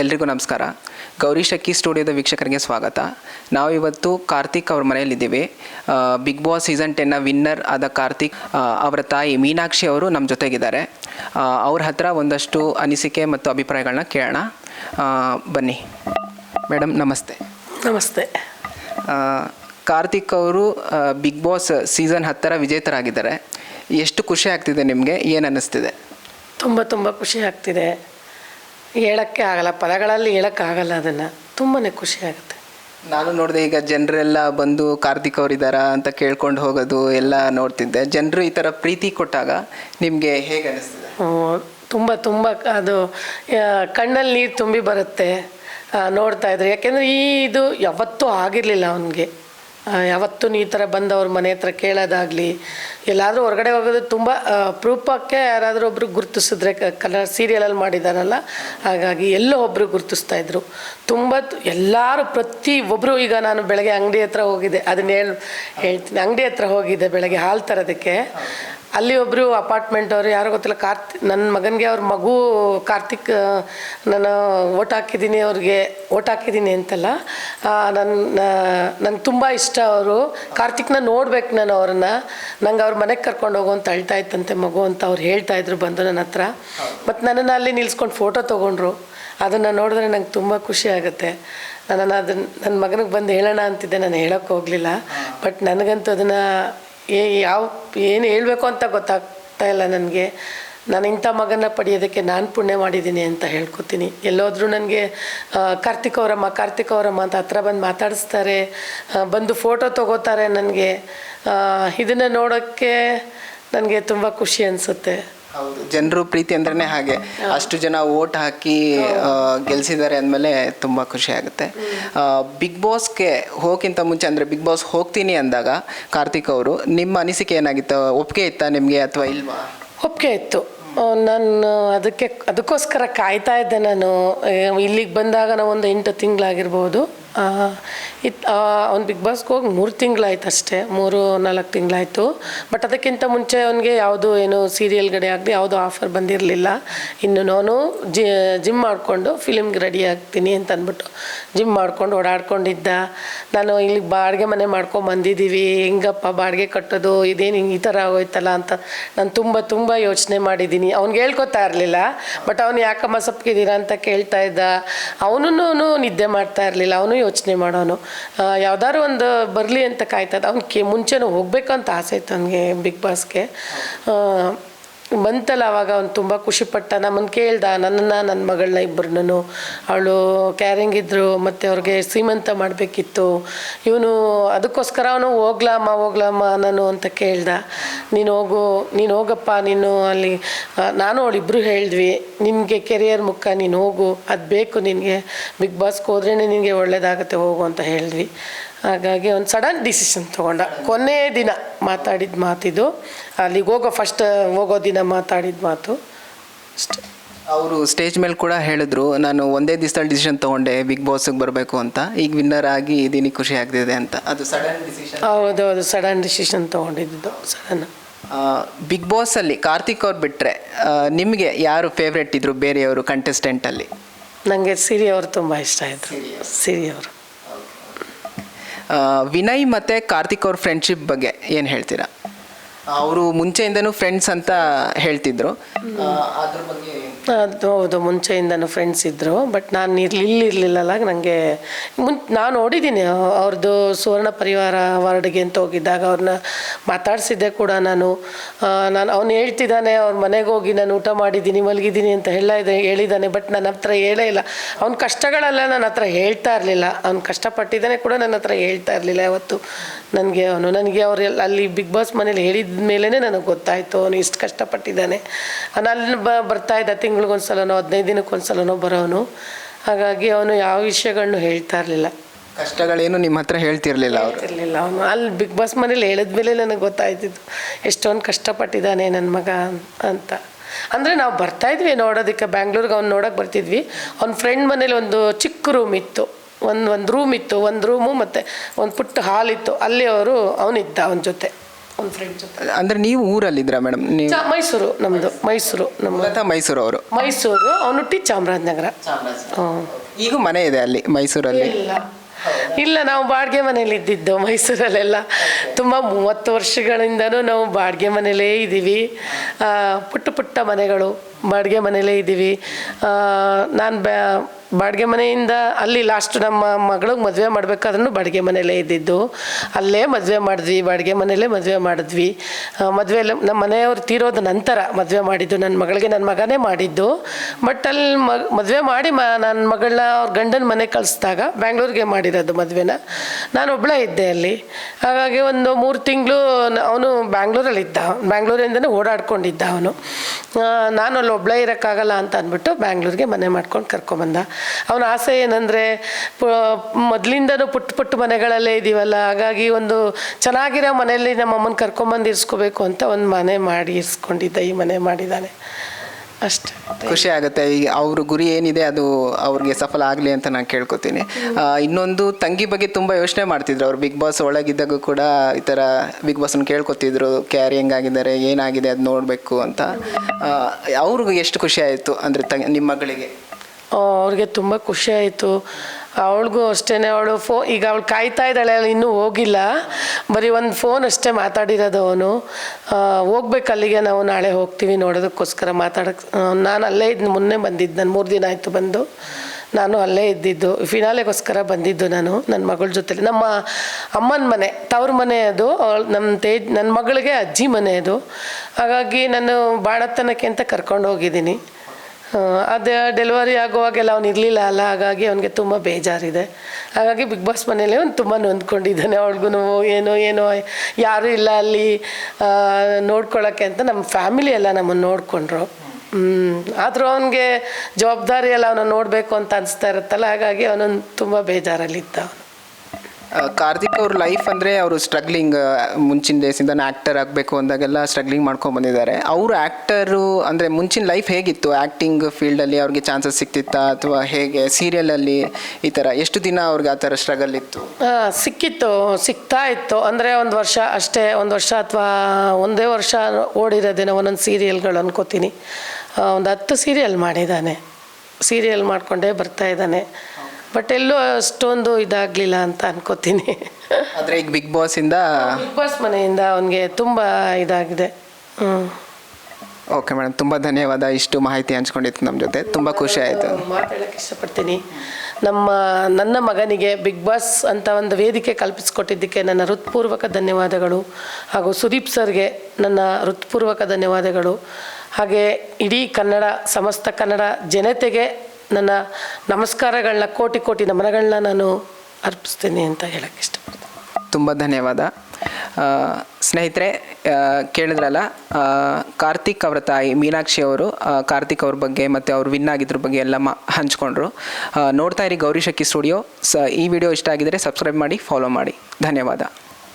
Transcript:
ಎಲ್ರಿಗೂ ನಮಸ್ಕಾರ. ಗೌರಿ ಶಕ್ಕಿ ಸ್ಟುಡಿಯೋದ ವೀಕ್ಷಕರಿಗೆ ಸ್ವಾಗತ. ನಾವು ಇವತ್ತು ಕಾರ್ತಿಕ್ ಅವ್ರ ಮನೆಯಲ್ಲಿದ್ದೀವಿ. ಬಿಗ್ ಬಾಸ್ ಸೀಸನ್ ಟೆನ್ನ ವಿನ್ನರ್ ಆದ ಕಾರ್ತಿಕ್ ಅವರ ತಾಯಿ ಮೀನಾಕ್ಷಿ ಅವರು ನಮ್ಮ ಜೊತೆಗಿದ್ದಾರೆ. ಅವ್ರ ಹತ್ರ ಒಂದಷ್ಟು ಅನಿಸಿಕೆ ಮತ್ತು ಅಭಿಪ್ರಾಯಗಳನ್ನ ಕೇಳೋಣ. ಬನ್ನಿ. ಮೇಡಮ್ ನಮಸ್ತೆ. ನಮಸ್ತೆ. ಕಾರ್ತಿಕ್ ಅವರು ಬಿಗ್ ಬಾಸ್ ಸೀಸನ್ ಹತ್ತರ ವಿಜೇತರಾಗಿದ್ದಾರೆ. ಎಷ್ಟು ಖುಷಿ ಆಗ್ತಿದೆ ನಿಮಗೆ? ಏನು ಅನ್ನಿಸ್ತಿದೆ? ತುಂಬ ತುಂಬ ಖುಷಿ ಆಗ್ತಿದೆ. ಹೇಳೋಕ್ಕೆ ಆಗಲ್ಲ ಪದಗಳಲ್ಲಿ ಹೇಳೋಕ್ಕಾಗಲ್ಲ ಅದನ್ನು. ತುಂಬಾ ಖುಷಿ ಆಗುತ್ತೆ. ನಾನು ನೋಡಿದೆ ಈಗ ಜನರೆಲ್ಲ ಬಂದು ಕಾರ್ತಿಕ್ ಅವರಿದ್ದಾರಾ ಅಂತ ಕೇಳ್ಕೊಂಡು ಹೋಗೋದು ಎಲ್ಲ ನೋಡ್ತಿದ್ದೆ. ಜನರು ಈ ಥರ ಪ್ರೀತಿ ಕೊಟ್ಟಾಗ ನಿಮಗೆ ಹೇಗೆ ಅನಿಸ್ತದೆ ತುಂಬ ತುಂಬ ಅದು ಕಣ್ಣಲ್ಲಿ ನೀರು ತುಂಬಿ ಬರುತ್ತೆ ನೋಡ್ತಾ ಇದ್ರೆ. ಯಾಕೆಂದರೆ ಈ ಇದು ಯಾವತ್ತೂ ಆಗಿರಲಿಲ್ಲ ಅವನಿಗೆ. ಯಾವತ್ತೂ ಈ ಥರ ಬಂದವ್ರ ಮನೆ ಹತ್ರ ಕೇಳೋದಾಗಲಿ, ಎಲ್ಲಾದರೂ ಹೊರಗಡೆ ಹೋಗೋದು ತುಂಬ ಪ್ರೂಪಕ್ಕೆ ಯಾರಾದರೂ ಒಬ್ರು ಗುರುತಿಸಿದ್ರೆ ಕಲರ್ ಸೀರಿಯಲಲ್ಲಿ ಮಾಡಿದಾರಲ್ಲ, ಹಾಗಾಗಿ ಎಲ್ಲೋ ಒಬ್ಬರು ಗುರುತಿಸ್ತಾ ಇದ್ರು. ತುಂಬ ಎಲ್ಲರೂ ಪ್ರತಿ ಒಬ್ಬರು ಈಗ ನಾನು ಬೆಳಗ್ಗೆ ಅಂಗಡಿ ಹತ್ರ ಹೋಗಿದ್ದೆ, ಅದನ್ನ ಹೇಳಿ, ಹೇಳ್ತೀನಿ. ಅಂಗಡಿ ಹತ್ರ ಹೋಗಿದ್ದೆ ಬೆಳಗ್ಗೆ ಹಾಲು ತರೋದಕ್ಕೆ. ಅಲ್ಲಿ ಒಬ್ಬರು ಅಪಾರ್ಟ್ಮೆಂಟ್ ಅವರು ಯಾರೋ ಗೊತ್ತಿಲ್ಲ ಕಾರ್ತಿ ನನ್ನ ಮಗನಿಗೆ ಅವ್ರ ಮಗು ಕಾರ್ತಿಕ್ ನಾನು ಓಟ್ ಹಾಕಿದ್ದೀನಿ ಅವ್ರಿಗೆ ಓಟ್ ಹಾಕಿದ್ದೀನಿ ಅಂತಲ್ಲ ನನ್ನ ನಂಗೆ ತುಂಬ ಇಷ್ಟ ಅವರು. ಕಾರ್ತಿಕ್ನ ನೋಡ್ಬೇಕು ನಾನು ಅವ್ರನ್ನ. ನಂಗೆ ಅವ್ರ ಮನೆಗೆ ಕರ್ಕೊಂಡು ಹೋಗು ಅಂತ ಅಳ್ತಾ ಇತ್ತಂತೆ ಮಗು ಅಂತ ಅವ್ರು ಹೇಳ್ತಾ ಇದ್ರು ಬಂದು ನನ್ನ ಹತ್ರ. ಮತ್ತು ನನ್ನನ್ನು ಅಲ್ಲಿ ನಿಲ್ಸ್ಕೊಂಡು ಫೋಟೋ ತೊಗೊಂಡ್ರು. ಅದನ್ನು ನೋಡಿದ್ರೆ ನಂಗೆ ತುಂಬ ಖುಷಿ ಆಗುತ್ತೆ. ನಾನು ಅದನ್ನು ನನ್ನ ಮಗನಿಗೆ ಬಂದು ಹೇಳೋಣ ಅಂತಿದ್ದೆ ನಾನು ಹೇಳೋಕ್ಕೆ ಹೋಗಲಿಲ್ಲ. ಬಟ್ ನನಗಂತೂ ಅದನ್ನು ಏ, ಯಾವ, ಏನು ಹೇಳಬೇಕು ಅಂತ ಗೊತ್ತಾಗ್ತಾ ಇಲ್ಲ ನನಗೆ. ನಾನು ಇಂಥ ಮಗನ ಪಡೆಯೋದಕ್ಕೆ ನಾನು ಪುಣ್ಯ ಮಾಡಿದ್ದೀನಿ ಅಂತ ಹೇಳ್ಕೊತೀನಿ. ಎಲ್ಲೋದ್ರೂ ನನಗೆ ಕಾರ್ತಿಕ್ ಅವರಮ್ಮ ಕಾರ್ತಿಕ್ ಅವರಮ್ಮ ಅಂತ ಹತ್ರ ಬಂದು ಮಾತಾಡಿಸ್ತಾರೆ. ಬಂದು ಫೋಟೋ ತಗೋತಾರೆ ನನಗೆ. ಇದನ್ನು ನೋಡೋಕ್ಕೆ ನನಗೆ ತುಂಬ ಖುಷಿ ಅನಿಸುತ್ತೆ. ಜನರು ಪ್ರೀತಿ ಅಂದ್ರೆ ಹಾಗೆ. ಅಷ್ಟು ಜನ ಓಟ್ ಹಾಕಿ ಗೆಲ್ಸಿದ್ದಾರೆ ಅಂದಮೇಲೆ ತುಂಬ ಖುಷಿ ಆಗುತ್ತೆ. ಬಿಗ್ ಬಾಸ್ಗೆ ಹೋಗಿಂತ ಮುಂಚೆ ಅಂದರೆ ಬಿಗ್ ಬಾಸ್ ಹೋಗ್ತೀನಿ ಅಂದಾಗ ಕಾರ್ತಿಕ್ ಅವರು ನಿಮ್ಮ ಅನಿಸಿಕೆ ಏನಾಗಿತ್ತು? ಒಪ್ಪಿಗೆ ಇತ್ತಾ ನಿಮಗೆ ಅಥವಾ ಇಲ್ವಾ? ಒಪ್ಪಿಗೆ ಇತ್ತು. ನಾನು ಅದಕ್ಕೆ ಅದಕ್ಕೋಸ್ಕರ ಕಾಯ್ತಾ ಇದ್ದೆ ನಾನು. ಇಲ್ಲಿಗೆ ಬಂದಾಗ ನಾವು ಒಂದು ಎಂಟು ತಿಂಗಳಾಗಿರ್ಬೋದು. ಇತ್ ಅವ್ನು ಬಿಗ್ ಬಾಸ್ಗೆ ಹೋಗಿ ಮೂರು ತಿಂಗಳಾಯ್ತು ಅಷ್ಟೇ, ಮೂರು, ನಾಲ್ಕು ತಿಂಗಳಾಯಿತು. ಬಟ್ ಅದಕ್ಕಿಂತ ಮುಂಚೆ ಅವನಿಗೆ ಯಾವುದು ಏನು ಸೀರಿಯಲ್ಗಡೆ ಆಗಲಿ, ಯಾವುದೂ ಆಫರ್ ಬಂದಿರಲಿಲ್ಲ. ಇನ್ನು ನಾನು ಜಿ ಜಿಮ್ ಮಾಡಿಕೊಂಡು ಫಿಲಿಮ್ಗೆ ರೆಡಿ ಆಗ್ತೀನಿ ಅಂತ ಅಂದ್ಬಿಟ್ಟು ಜಿಮ್ ಮಾಡ್ಕೊಂಡು ಓಡಾಡ್ಕೊಂಡಿದ್ದ. ನಾನು ಇಲ್ಲಿ ಬಾಡಿಗೆ ಮನೆ ಮಾಡ್ಕೊಂಡು ಬಂದಿದ್ದೀವಿ ಹೆಂಗಪ್ಪ ಬಾಡಿಗೆ ಕಟ್ಟೋದು, ಇದೇನು ಈ ಥರ ಆಗೋಯ್ತಲ್ಲ ಅಂತ ನಾನು ತುಂಬ ತುಂಬ ಯೋಚನೆ ಮಾಡಿದ್ದೀನಿ ಅವ್ನಿಗೆ ಹೇಳ್ಕೊತಾ ಇರಲಿಲ್ಲ ಬಟ್ ಅವ್ನು ಯಾಕಮ್ಮ ಸಪ್ಪಗಿದ್ದೀರಾ ಅಂತ ಕೇಳ್ತಾ ಇದ್ದ. ಅವನು ನಿದ್ದೆ ಮಾಡ್ತಾ ಇರಲಿಲ್ಲ. ಅವನು ಯೋಚನೆ ಮಾಡೋನು. ಯಾವ್ದಾದ್ರು ಒಂದು ಬರಲಿ ಅಂತ ಕಾಯ್ತದ, ಅವ್ನು ಅವ್ನಿಗೆ ಮುಂಚೆನೂ ಹೋಗ್ಬೇಕು ಅಂತ ಆಸೆ ಇತ್ತು ಅವನಿಗೆ ಬಿಗ್ ಬಾಸ್ಗೆ. ಬಂತಲ್ಲ ಅವಾಗ ಅವ್ನು ತುಂಬ ಖುಷಿಪಟ್ಟ ನಮ್ಮನ್ನು ಕೇಳ್ದ, ನನ್ನನ್ನು ನನ್ನ ಮಗಳನ್ನ ಇಬ್ಬರನ್ನೂ ಅವಳು ಕ್ಯಾರಿಂಗ್ ಇದ್ದರು ಮತ್ತು ಅವ್ರಿಗೆ ಸೀಮಂತ ಮಾಡಬೇಕಿತ್ತು. ಇವನು ಅದಕ್ಕೋಸ್ಕರ ಅವನು ಹೋಗ್ಲಮ್ಮ ಹೋಗ್ಲಮ್ಮ ನಾನು ಅಂತ ಕೇಳ್ದ. ನೀನು ಹೋಗು, ನೀನು ಹೋಗಪ್ಪ, ನೀನು ಅಲ್ಲಿ ನಾನು ಅವಳಿಬ್ಬರು ಹೇಳಿದ್ವಿ, ನಿನಗೆ ಕೆರಿಯರ್ ಮುಖ, ನೀನು ಹೋಗು, ಅದು ಬೇಕು ನಿನಗೆ, ಬಿಗ್ ಬಾಸ್ಗೆ ಹೋದ್ರೇ ನಿನಗೆ ಒಳ್ಳೇದಾಗತ್ತೆ, ಹೋಗು ಅಂತ ಹೇಳಿದ್ವಿ. ಹಾಗಾಗಿ ಒಂದು ಸಡನ್ ಡಿಸಿಷನ್ ತೊಗೊಂಡ. ಕೊನೆಯ ದಿನ ಮಾತಾಡಿದ ಮಾತಿದು, ಅಲ್ಲಿಗೆ ಹೋಗೋ, ಫಸ್ಟ್ ಹೋಗೋ ದಿನ ಮಾತಾಡಿದ ಮಾತು, ಅಷ್ಟೆ. ಅವರು ಸ್ಟೇಜ್ ಮೇಲೆ ಕೂಡ ಹೇಳಿದ್ರು ನಾನು ಒಂದೇ ದಿವಸದಲ್ಲಿ ಡಿಸಿಷನ್ ತಗೊಂಡೆ ಬಿಗ್ ಬಾಸ್ಗೆ ಬರಬೇಕು ಅಂತ. ಈಗ ವಿನ್ನರ್ ಆಗಿ ಇದೀನಿ ಖುಷಿ ಆಗ್ತಿದೆ ಅಂತ. ಅದು ಸಡನ್ ಡಿಸಿಷನ್ ಹೌದು ಹೌದು ಸಡನ್ ಡಿಸಿಷನ್ ತೊಗೊಂಡಿದ್ದು ಸಡನ್ ಬಿಗ್ ಬಾಸಲ್ಲಿ ಕಾರ್ತಿಕ್ ಅವ್ರು ಬಿಟ್ಟರೆ ನಿಮಗೆ ಯಾರು ಫೇವ್ರೆಟ್ ಇದ್ರು ಬೇರೆಯವರು ಕಂಟೆಸ್ಟೆಂಟಲ್ಲಿ ನನಗೆ ಸಿರಿ ಅವರು ತುಂಬ ಇಷ್ಟ ಆಯಿತು. ಸಿರಿ ಅವರು. ವಿನಯ್ ಮತ್ತು ಕಾರ್ತಿಕ್ ಅವ್ರ ಫ್ರೆಂಡ್ಶಿಪ್ ಬಗ್ಗೆ ಏನು ಹೇಳ್ತೀರಾ? ಅವರು ಮುಂಚೆಯಿಂದನೂ ಫ್ರೆಂಡ್ಸ್ ಅಂತ ಹೇಳ್ತಿದ್ರು. ಅದ್ರ ಬಗ್ಗೆ ಅದು ಹೌದು, ಮುಂಚೆಯಿಂದನೂ ಫ್ರೆಂಡ್ಸ್ ಇದ್ದರು ಬಟ್ ನಾನು ಇಲ್ಲಿರಲಿಲ್ಲಲ್ಲ ನನಗೆ ಮುನ್, ನಾನು ನೋಡಿದ್ದೀನಿ ಅವ್ರದ್ದು ಸುವರ್ಣ ಪರಿವಾರ ವಾರ್ಡ್ಗೆ ಅಂತ ಹೋಗಿದ್ದಾಗ ಅವ್ರನ್ನ ಮಾತಾಡಿಸಿದ್ದೆ ಕೂಡ ನಾನು. ನಾನು ಅವ್ನು ಹೇಳ್ತಿದ್ದಾನೆ, ಅವ್ರ ಮನೆಗೆ ಹೋಗಿ ನಾನು ಊಟ ಮಾಡಿದ್ದೀನಿ, ಮಲಗಿದ್ದೀನಿ ಅಂತ ಇದೆ ಹೇಳಿದ್ದಾನೆ ಬಟ್ ನನ್ನ ಹತ್ರ ಹೇಳೇ ಇಲ್ಲ. ಅವ್ನ ಕಷ್ಟಗಳೆಲ್ಲ ನನ್ನ ಹತ್ರ ಹೇಳ್ತಾ ಇರಲಿಲ್ಲ. ಅವ್ನು ಕಷ್ಟಪಟ್ಟಿದ್ದಾನೆ ಕೂಡ ನನ್ನ ಹತ್ರ ಹೇಳ್ತಾ ಇರಲಿಲ್ಲ ಯಾವತ್ತು. ನನಗೆ ಅವನು, ನನಗೆ ಅವ್ರ ಅಲ್ಲಿ ಬಿಗ್ ಬಾಸ್ ಮನೇಲಿ ಹೇಳಿದ ಮೇಲೇ ನನಗೆ ಗೊತ್ತಾಯಿತು, ಅವನು ಇಷ್ಟು ಕಷ್ಟಪಟ್ಟಿದ್ದಾನೆ. ನಾನು ಅಲ್ಲಿ ಬ, ಬರ್ತಾ ಇದ್ದ ತಿಂಗಳಿಗೊಂದ್ಸಲನೋ ಹದಿನೈದು ದಿನಕ್ಕೊಂದ್ಸಲನೋ ಬರೋನು. ಹಾಗಾಗಿ ಅವನು ಯಾವ ವಿಷಯಗಳನ್ನು ಹೇಳ್ತಾ ಇರಲಿಲ್ಲ. ಕಷ್ಟಗಳೇನು ನಿಮ್ಮ ಹತ್ರ ಹೇಳ್ತಿರ್ಲಿಲ್ಲ ಅವರು? ಇರಲಿಲ್ಲ ಅವನು. ಅಲ್ಲಿ ಬಿಗ್ ಬಾಸ್ ಮನೇಲಿ ಹೇಳಿದ್ಮೇಲೆ ನನಗೆ ಗೊತ್ತಾಯ್ತಿದ್ದು ಎಷ್ಟೊಂದು ಕಷ್ಟಪಟ್ಟಿದ್ದಾನೆ ನನ್ನ ಮಗ ಅಂತ. ಅಂದರೆ ನಾವು ಬರ್ತಾ ಇದ್ವಿ ನೋಡೋದಕ್ಕೆ. ಬ್ಯಾಂಗ್ಳೂರ್ಗೆ ಅವ್ನು ನೋಡೋಕೆ ಬರ್ತಿದ್ವಿ. ಅವ್ನ ಫ್ರೆಂಡ್ ಮನೇಲಿ ಒಂದು ಚಿಕ್ಕ ರೂಮ್ ಇತ್ತು. ಒಂದು ಒಂದು ರೂಮ್ ಇತ್ತು. ಒಂದು ರೂಮು ಮತ್ತು ಒಂದು ಪುಟ್ಟ ಹಾಲ್ ಇತ್ತು. ಅಲ್ಲಿ ಅವರು ಅವನಿದ್ದ ಅವನ ಜೊತೆ. ಒಂದು ಫ್ರೆಂಡ್ ಜೊತೆ. ಅಂದರೆ ನೀವು ಊರಲ್ಲಿದ್ದೀರಾ ಮೇಡಮ್ ನೀವು ಚ- ಮೈಸೂರು ನಮ್ಮದು ಮೈಸೂರು ನಮ್ಮ ಮೂಲತಃ ಮೈಸೂರು ಅವರು. ಮೈಸೂರು ಅವನು ಟಿ ಚಾಮರಾಜನಗರ. ಹ್ಞೂ ಈಗೂ ಮನೆ ಇದೆ ಅಲ್ಲಿ ಮೈಸೂರಲ್ಲಿ? ಇಲ್ಲ. ಇಲ್ಲ ನಾವು ಬಾಡಿಗೆ ಮನೇಲಿ ಇದ್ದಿದ್ದು ಮೈಸೂರಲ್ಲೆಲ್ಲ. ತುಂಬ ಮೂವತ್ತು ವರ್ಷಗಳಿಂದನೂ ನಾವು ಬಾಡಿಗೆ ಮನೇಲೇ ಇದ್ದೀವಿ. ಆ, ಪುಟ್ಟ ಪುಟ್ಟ ಮನೆಗಳು. ಬಾಡಿಗೆ ಮನೇಲೇ ಇದ್ದೀವಿ. ನಾನು ಬ್ಯಾ ಬಾಡಿಗೆ ಮನೆಯಿಂದ ಅಲ್ಲಿ ಲಾಸ್ಟ್ ನಮ್ಮ ಮಗಳಿಗೆ ಮದುವೆ ಮಾಡಬೇಕಾದ್ರೂ ಬಾಡಿಗೆ ಮನೆಯಲ್ಲೇ ಇದ್ದಿದ್ದು. ಅಲ್ಲೇ ಮದುವೆ ಮಾಡಿದ್ವಿ, ಬಾಡಿಗೆ ಮನೆಯಲ್ಲೇ ಮದುವೆ ಮಾಡಿದ್ವಿ. ಮದುವೆ ನಮ್ಮ ಮನೆಯವ್ರು ತೀರೋದ ನಂತರ ಮದುವೆ ಮಾಡಿದ್ದು ನನ್ನ ಮಗಳಿಗೆ ನನ್ನ ಮಗನೇ ಮಾಡಿದ್ದು. ಬಟ್ ಅಲ್ಲಿ ಮದುವೆ ಮಾಡಿ ಮ ನನ್ನ ಮಗಳನ್ನ ಅವ್ರ ಗಂಡನ ಮನೆ ಕಳಿಸ್ದಾಗ ಬ್ಯಾಂಗ್ಳೂರಿಗೆ ಮಾಡಿರೋದು ಮದುವೆನ. ನಾನು ಒಬ್ಬಳೇ ಇದ್ದೆ ಅಲ್ಲಿ. ಹಾಗಾಗಿ ಒಂದು ಮೂರು ತಿಂಗಳು ಅವನು ಬ್ಯಾಂಗ್ಳೂರಲ್ಲಿದ್ದ. ಬ್ಯಾಂಗ್ಳೂರಿಂದನೇ ಓಡಾಡ್ಕೊಂಡಿದ್ದ ಅವನು. ನಾನು ಅಲ್ಲಿ ಒಬ್ಬಳೇ ಇರೋಕ್ಕಾಗಲ್ಲ ಅಂತ ಅಂದ್ಬಿಟ್ಟು ಬ್ಯಾಂಗ್ಳೂರಿಗೆ ಮನೆ ಮಾಡ್ಕೊಂಡು ಕರ್ಕೊಂಬಂದ ಅವನ ಆಸೆ ಏನಂದರೆ ಮೊದಲಿಂದನೂ ಪುಟ್ಟ ಪುಟ್ಟ ಮನೆಗಳಲ್ಲೇ ಇದ್ದೀವಲ್ಲ ಹಾಗಾಗಿ ಒಂದು ಚೆನ್ನಾಗಿರೋ ಮನೆಯಲ್ಲಿ ನಮ್ಮ ಅಮ್ಮನ ಕರ್ಕೊಂಬಂದು ಇರಿಸ್ಕೋಬೇಕು ಅಂತ ಒಂದು ಮನೆ ಮಾಡಿ ಇರಿಸ್ಕೊಂಡಿದ್ದ, ಈ ಮನೆ ಮಾಡಿದ್ದಾನೆ. ಅಷ್ಟೇ. ಖುಷಿ ಆಗುತ್ತೆ. ಈಗ ಅವ್ರ ಗುರಿ ಏನಿದೆ ಅದು ಅವ್ರಿಗೆ ಸಫಲ ಆಗಲಿ ಅಂತ ನಾನು ಕೇಳ್ಕೊತೀನಿ. ಇನ್ನೊಂದು ತಂಗಿ ಬಗ್ಗೆ ತುಂಬ ಯೋಚನೆ ಮಾಡ್ತಿದ್ರು ಅವ್ರು. ಬಿಗ್ ಬಾಸ್ ಒಳಗಿದ್ದಾಗೂ ಕೂಡ ಈ ಥರ ಬಿಗ್ ಬಾಸ್ನ ಕೇಳ್ಕೊತಿದ್ರು. ಕ್ಯಾರಿ ಹೆಂಗಾಗಿದ್ದಾರೆ ಏನಾಗಿದೆ ಅದು ನೋಡಬೇಕು ಅಂತ. ಅವ್ರಿಗೂ ಅವ್ರಿಗೆ ಎಷ್ಟು ಖುಷಿ ಆಯಿತು ಅಂದರೆ ತಂಗಿ ನಿಮ್ಮ ಮಗಳಿಗೆ? ಅವ್ರಿಗೆ ತುಂಬ ಖುಷಿ ಆಯಿತು. ಅವಳಿಗೂ ಅಷ್ಟೇ ಅವಳು ಫೋ, ಈಗ ಅವಳು ಕಾಯ್ತಾ ಇದ್ದಾಳೆ ಇನ್ನೂ ಹೋಗಿಲ್ಲ. ಬರೀ ಒಂದು ಫೋನ್ ಅಷ್ಟೇ ಮಾತಾಡಿರೋದು ಅವನು. ಹೋಗ್ಬೇಕು ಅಲ್ಲಿಗೆ, ನಾವು ನಾಳೆ ಹೋಗ್ತೀವಿ ನೋಡೋದಕ್ಕೋಸ್ಕರ ಮಾತಾಡೋಕ್ಕೆ ನಾನು ಅಲ್ಲೇ ಇದ್ದು ಮೊನ್ನೆ ಬಂದಿದ್ದು, ನಾನು ಮೂರು ದಿನ ಆಯಿತು ಬಂದು. ನಾನು ಅಲ್ಲೇ ಇದ್ದಿದ್ದು, ಫಿನಾಲೆಗೋಸ್ಕರ ಬಂದಿದ್ದು ನಾನು ನನ್ನ ಮಗಳ ಜೊತೆಲಿ. ನಮ್ಮ ಅಮ್ಮನ ಮನೆ, ತವ್ರ ಮನೆ ಅದು ನಮ್ಮ ತೇಜ್ ನನ್ನ ಮಗಳಿಗೆ ಅಜ್ಜಿ ಮನೆ ಅದು. ಹಾಗಾಗಿ ನಾನು ಬಾಣತನಕ್ಕೆ ಅಂತ ಕರ್ಕೊಂಡು ಹೋಗಿದ್ದೀನಿ ಅದು ಡೆಲಿವರಿ ಆಗುವಾಗೆಲ್ಲ ಅವನು ಇರಲಿಲ್ಲ ಅಲ್ಲ, ಹಾಗಾಗಿ ಅವನಿಗೆ ತುಂಬ ಬೇಜಾರಿದೆ. ಹಾಗಾಗಿ ಬಿಗ್ ಬಾಸ್ ಮನೇಲಿ ಅವ್ನು ತುಂಬ ನೊಂದ್ಕೊಂಡಿದ್ದಾನೆ. ಅವಳಿಗೂ ಏನೋ ಏನೋ, ಯಾರೂ ಇಲ್ಲ ಅಲ್ಲಿ ನೋಡ್ಕೊಳ್ಳೋಕ್ಕೆ ಅಂತ ನಮ್ಮ ಫ್ಯಾಮಿಲಿ ಎಲ್ಲ ನಮ್ಮನ್ನು ನೋಡಿಕೊಂಡ್ರು. ಆದರೂ ಅವನಿಗೆ ಜವಾಬ್ದಾರಿ ಎಲ್ಲ ಅವನ ನೋಡಬೇಕು ಅಂತ ಅನಿಸ್ತಾ ಇರುತ್ತಲ್ಲ, ಹಾಗಾಗಿ ಅವನೊಂದು ತುಂಬ ಬೇಜಾರಲ್ಲಿದ್ದ ಅವನು. ಕಾರ್ತಿಕ್ ಅವ್ರ ಲೈಫ್ ಅಂದರೆ ಅವರು ಸ್ಟ್ರಗ್ಲಿಂಗ್ ಮುಂಚಿನ ಡೇಸಿಂದ ಆ್ಯಕ್ಟರ್ ಆಗಬೇಕು ಅಂದಾಗೆಲ್ಲ ಸ್ಟ್ರಗ್ಲಿಂಗ್ ಮಾಡ್ಕೊಂಡು ಬಂದಿದ್ದಾರೆ. ಅವರು ಆ್ಯಕ್ಟರು ಅಂದರೆ ಮುಂಚಿನ ಲೈಫ್ ಹೇಗಿತ್ತು? ಆ್ಯಕ್ಟಿಂಗ್ ಫೀಲ್ಡಲ್ಲಿ ಅವ್ರಿಗೆ ಚಾನ್ಸಸ್ ಸಿಕ್ತಿತ್ತಾ? ಅಥವಾ ಹೇಗೆ? ಸೀರಿಯಲಲ್ಲಿ ಈ ಥರ ಎಷ್ಟು ದಿನ ಅವ್ರಿಗೆ ಆ ಥರ ಸ್ಟ್ರಗಲ್ ಇತ್ತು? ಸಿಕ್ಕಿತ್ತು ಸಿಗ್ತಾ ಇತ್ತು. ಅಂದರೆ ಒಂದು ವರ್ಷ ಅಷ್ಟೇ, ಒಂದು ವರ್ಷ ಅಥವಾ ಒಂದೇ ವರ್ಷ ಓಡಿರೋದೇನೋ ಒಂದೊಂದು ಸೀರಿಯಲ್ಗಳು ಅನ್ಕೋತೀನಿ. ಒಂದು ಹತ್ತು ಸೀರಿಯಲ್ ಮಾಡಿದ್ದಾನೆ. ಸೀರಿಯಲ್ ಮಾಡಿಕೊಂಡೇ ಬರ್ತಾ ಇದ್ದಾನೆ. ಬಟ್ ಎಲ್ಲೂ ಅಷ್ಟೊಂದು ಇದಾಗಲಿಲ್ಲ ಅಂತ ಅನ್ಕೋತೀನಿ. ಆದರೆ ಈಗ ಬಿಗ್ ಬಾಸಿಂದ ಬಿಗ್ ಬಾಸ್ ಮನೆಯಿಂದ ಅವನಿಗೆ ತುಂಬ ಇದಾಗಿದೆ. ಹ್ಞೂ ಓಕೆ ಮೇಡಮ್ ತುಂಬ ಧನ್ಯವಾದ. ಇಷ್ಟು ಮಾಹಿತಿ ಹಂಚ್ಕೊಂಡಿತ್ತು ನಮ್ಮ ಜೊತೆ. ತುಂಬ ಖುಷಿ ಆಯಿತು. ಮಾತಾಡೋಕ್ಕೆ ಇಷ್ಟಪಡ್ತೀನಿ. ನಮ್ಮ ನನ್ನ ಮಗನಿಗೆ ಬಿಗ್ ಬಾಸ್ ಅಂತ ಒಂದು ವೇದಿಕೆ ಕಲ್ಪಿಸಿಕೊಟ್ಟಿದ್ದಕ್ಕೆ ನನ್ನ ಹೃತ್ಪೂರ್ವಕ ಧನ್ಯವಾದಗಳು. ಹಾಗೂ ಸುದೀಪ್ ಸರ್ಗೆ ನನ್ನ ಹೃತ್ಪೂರ್ವಕ ಧನ್ಯವಾದಗಳು. ಹಾಗೆ ಇಡೀ ಕನ್ನಡ ಸಮಸ್ತ ಕನ್ನಡ ಜನತೆಗೆ ನನ್ನ ನಮಸ್ಕಾರಗಳನ್ನ, ಕೋಟಿ ಕೋಟಿ ನಮನಗಳನ್ನ ನಾನು ಅರ್ಪಿಸ್ತೇನೆ ಅಂತ ಹೇಳಕ್ಕೆ ಇಷ್ಟಪಡ್ತೀನಿ. ತುಂಬ ಧನ್ಯವಾದ. ಸ್ನೇಹಿತರೆ ಕೇಳಿದ್ರಲ್ಲ ಕಾರ್ತಿಕ್ ಅವರ ತಾಯಿ ಮೀನಾಕ್ಷಿ ಅವರು ಕಾರ್ತಿಕ್ ಅವ್ರ ಬಗ್ಗೆ ಮತ್ತು ಅವ್ರು ವಿನ್ ಆಗಿದ್ರ ಬಗ್ಗೆ ಎಲ್ಲ ಮಾ, ಹಂಚ್ಕೊಂಡ್ರು. ನೋಡ್ತಾ ಇರಿ ಗೌರಿ ಶಕ್ಕಿ ಸ್ಟುಡಿಯೋ. ಸ, ಈ ವಿಡಿಯೋ ಇಷ್ಟ ಆಗಿದರೆ ಸಬ್ಸ್ಕ್ರೈಬ್ ಮಾಡಿ ಫಾಲೋ ಮಾಡಿ. ಧನ್ಯವಾದ.